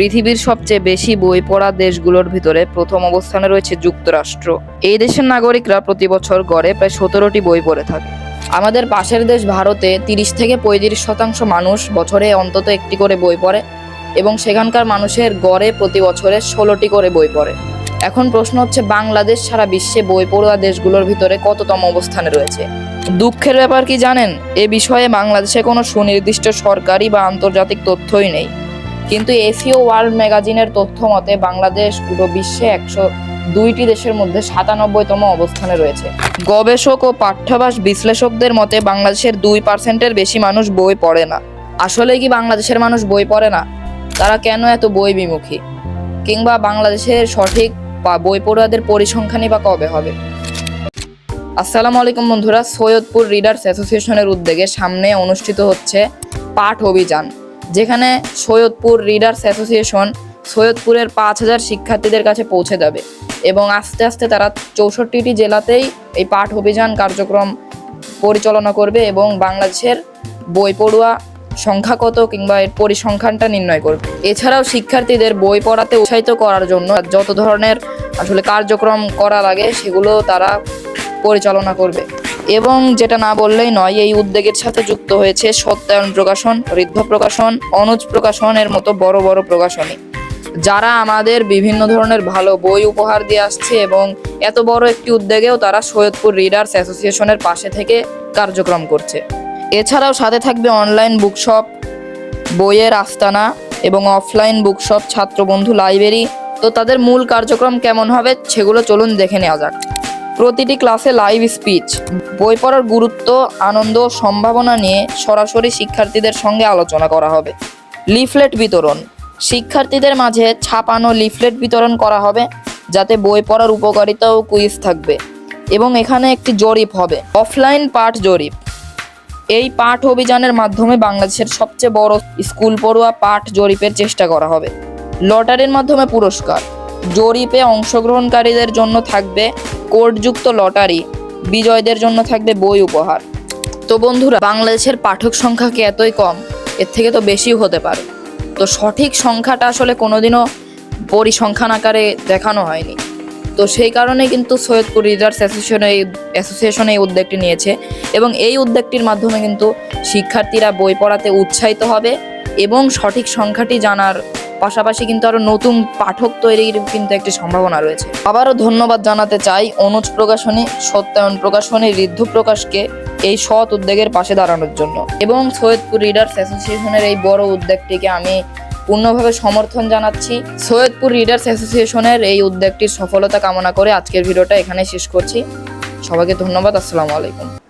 পৃথিবীর সবচেয়ে বেশি বই পড়া দেশগুলোর ভিতরে প্রথম অবস্থানে রয়েছে যুক্তরাষ্ট্র। এই দেশের নাগরিকরা প্রতি বছর গড়ে প্রায় সতেরোটি বই পড়ে থাকে। আমাদের পাশের দেশ ভারতে তিরিশ থেকে পঁয়ত্রিশ শতাংশ মানুষ বছরে অন্তত একটি করে বই পড়ে এবং সেখানকার মানুষের গড়ে প্রতি বছরে ষোলোটি করে বই পড়ে। এখন প্রশ্ন হচ্ছে, বাংলাদেশ সারা বিশ্বে বই পড়ুয়া দেশগুলোর ভিতরে কততম অবস্থানে রয়েছে? দুঃখের ব্যাপার কি জানেন? এ বিষয়ে বাংলাদেশে কোনো সুনির্দিষ্ট সরকারি বা আন্তর্জাতিক তথ্যই নেই। কিন্তু এসিও ওয়ার্ল্ড ম্যাগাজিনের তথ্য মতে, বাংলাদেশ পুরো বিশ্বে একশো দুইটি দেশের মধ্যে সাতানব্বইতম অবস্থানে রয়েছে। গবেষক ও পাঠ্যাভাস বিশ্লেষকদের মতে, বাংলাদেশের দুই পার্সেন্টের বেশি মানুষ বই পড়ে না। আসলে কি বাংলাদেশের মানুষ বই পড়ে না? তারা কেন এত বই বিমুখী? কিংবা বাংলাদেশের সঠিক বা- বই পড়ুয়াদের পরিসংখ্যানই বা কবে হবে? আসসালামু আলাইকুম বন্ধুরা, সৈয়দপুর রিডার্স অ্যাসোসিয়েশনের উদ্যোগে সামনে অনুষ্ঠিত হচ্ছে পাঠ অভিযান। যেখানে সৈয়দপুর রিডার্স অ্যাসোসিয়েশন সৈয়দপুরের পাঁচ হাজার শিক্ষার্থীদের কাছে পৌঁছে যাবে এবং আস্তে আস্তে তারা চৌষট্টিটি জেলাতেই এই পাঠ অভিযান কার্যক্রম পরিচালনা করবে এবং বাংলাদেশের বই পড়ুয়া সংখ্যা কত কিংবা এর পরিসংখ্যানটা নির্ণয় করবে। এছাড়াও শিক্ষার্থীদের বই পড়াতে উৎসাহিত করার জন্য যত ধরনের আসলে কার্যক্রম করা লাগে সেগুলো তারা পরিচালনা করবে। এবং যেটা না বললেই নয়, এই উদ্যোগের সাথে যুক্ত হয়েছে সত্যায়ন প্রকাশন ঋদ্ধ প্রকাশন, অনুজ প্রকাশনের মতো বড় বড় প্রকাশনী। যারা আমাদের বিভিন্ন ধরনের ভালো বই উপহার দিয়ে আসছে এবং এত বড় একটি উদ্যোগেও তারা সৈয়দপুর রিডার্স অ্যাসোসিয়েশনের পাশে থেকে কার্যক্রম করছে। এছাড়াও সাথে থাকবে অনলাইন বুকশপ, বইয়ের আস্তানা এবং অফলাইন বুকশপ, ছাত্রবন্ধু লাইব্রেরি। তো তাদের মূল কার্যক্রম কেমন হবে সেগুলো চলুন দেখে নেওয়া যাক। প্রতিটি ক্লাসে লাইভ স্পিচ বই পড়ার গুরুত্ব, আনন্দ সম্ভাবনা নিয়ে সরাসরি শিক্ষার্থীদের সঙ্গে আলোচনা করা হবে। লিফলেট বিতরণ, শিক্ষার্থীদের মাঝে ছাপানো লিফলেট বিতরণ করা হবে, যাতে বই পড়ার উপকারিতা ও কুইজ থাকবে। এবং এখানে একটি জরিপ হবে অফলাইন পাঠ জরিপ। এই পাঠ অভিযানের মাধ্যমে বাংলাদেশের সবচেয়ে বড় স্কুল পড়ুয়া পাঠ জরিপের চেষ্টা করা হবে। লটারির মাধ্যমে পুরস্কার। জরিপে অংশগ্রহণকারীদের জন্য থাকবে কোডযুক্ত লটারি, বিজয়দের জন্য থাকবে বই উপহার। তো বন্ধুরা, বাংলাদেশের পাঠক সংখ্যা কি এতই কম? এর থেকে তো বেশিও হতে পারে। তো সঠিক সংখ্যাটা আসলে কোনোদিনও পরিসংখ্যান আকারে দেখানো হয়নি। তো সেই কারণে কিন্তু সৈয়দপুর রিডার্স অ্যাসোসিয়েশন এই অ্যাসোসিয়েশন এই উদ্যোগটি নিয়েছে এবং এই উদ্যোগটির মাধ্যমে কিন্তু শিক্ষার্থীরা বই পড়াতে উৎসাহিত হবে। এবং সঠিক সংখ্যাটি জানার পাশাপাশি কিন্তু আরও নতুন পাঠক তৈরির কিন্তু একটি সম্ভাবনা রয়েছে। আবারও ধন্যবাদ জানাতে চাই অনুজ প্রকাশনী, সত্যায়ন প্রকাশনী, ঋদ্ধ প্রকাশকে এই সৎ উদ্যোগের পাশে দাঁড়ানোর জন্য। এবং সৈয়দপুর রিডার্স অ্যাসোসিয়েশনের এই বড় উদ্যোগটিকে আমি পূর্ণভাবে সমর্থন জানাচ্ছি। সৈয়দপুর রিডার্স অ্যাসোসিয়েশনের এই উদ্যোগটির সফলতা কামনা করে আজকের ভিডিওটা এখানে শেষ করছি। সবাইকে ধন্যবাদ, আসসালামু আলাইকুম।